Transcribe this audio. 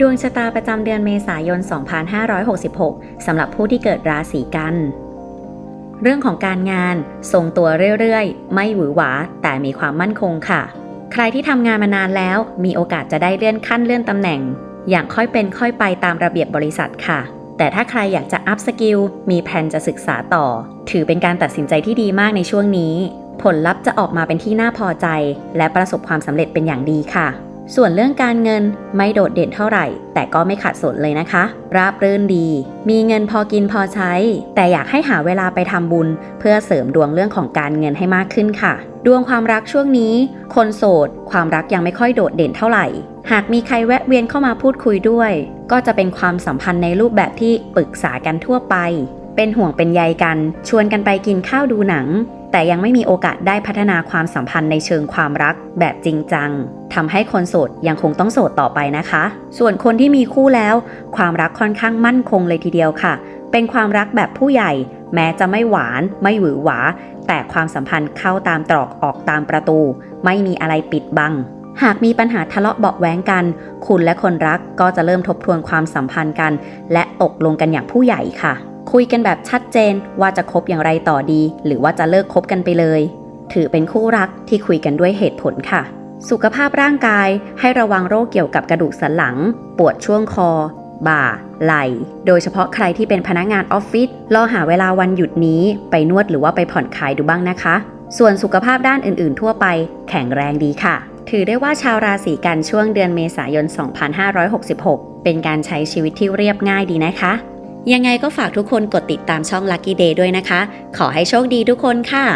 ดวงชะตาประจำเดือนเมษายน 2566 สำหรับผู้ที่เกิดราศีกัน เรื่องของการงานทรงตัวเรื่อยๆ ไม่หวือหวา แต่มีความมั่นคงค่ะ ใครที่ทำงานมานานแล้ว มีโอกาสจะได้เลื่อนขั้นเลื่อนตำแหน่ง อย่างค่อยเป็นค่อยไปตามระเบียบบริษัทค่ะ แต่ถ้าใครอยากจะอัพสกิล มีแผนจะศึกษาต่อ ถือเป็นการตัดสินใจที่ดีมากในช่วงนี้ ผลลัพธ์จะออกมาเป็นที่น่าพอใจ และประสบความสำเร็จเป็นอย่างดีค่ะ ส่วนเรื่องการเงินไม่โดดเด่นเท่าไหร่ แต่ก็ไม่ขาดสนเลยนะคะ ราบรื่นดี มีเงินพอกินพอใช้ แต่อยากให้หาเวลาไปทำบุญ เพื่อเสริมดวงเรื่องของการเงินให้มากขึ้นค่ะ ดวงความรักช่วงนี้ คนโสด ความรักยังไม่ค่อยโดดเด่นเท่าไหร่ หากมีใครแวะเวียนเข้ามาพูดคุยด้วย ก็จะเป็นความสัมพันธ์ในรูปแบบที่ปรึกษากันทั่วไป เป็นห่วงเป็นใยกัน ชวนกันไปกินข้าวดูหนัง แต่ยังไม่มีโอกาสได้พัฒนาความสัมพันธ์ในเชิงความรักแบบจริงจังทำให้คนโสดยังคงต้องโสดต่อไปนะคะ ส่วนคนที่มีคู่แล้ว ความรักค่อนข้างมั่นคงเลยทีเดียวค่ะ เป็นความรักแบบผู้ใหญ่ แม้จะไม่หวาน ไม่หวือหวา แต่ความสัมพันธ์เข้าตามตรอกออกตามประตู ไม่มีอะไรปิดบัง หากมีปัญหาทะเลาะเบาะแว้งกัน คุณและคนรักก็จะเริ่มทบทวนความสัมพันธ์กัน และตกลงกันอย่างผู้ใหญ่ค่ะ คุยกันแบบชัดเจนว่าจะคบอย่างไรต่อดี หรือว่าจะเลิกคบกันไปเลย ถือเป็นคู่รักที่คุยกันด้วยเหตุผลค่ะ สุขภาพร่างกายให้ระวังโรคเกี่ยวกับกระดูกสันหลัง ปวดช่วงคอ บ่า ไหล่ โดยเฉพาะใครที่เป็นพนักงานออฟฟิศลองหาเวลาวันหยุดนี้ ไปนวดหรือว่าไปผ่อนคลายดูบ้างนะคะ ส่วนสุขภาพด้านอื่นๆ ทั่วไป แข็งแรงดีค่ะถือได้ว่าชาวราศีกันช่วงเดือนเมษายน 2566 เป็นการใช้ชีวิตที่เรียบง่ายดีนะคะ ยังไงก็ฝากทุกคนกดติดตามช่อง Lucky Day ด้วยนะคะ ขอให้โชคดีทุกคนค่ะ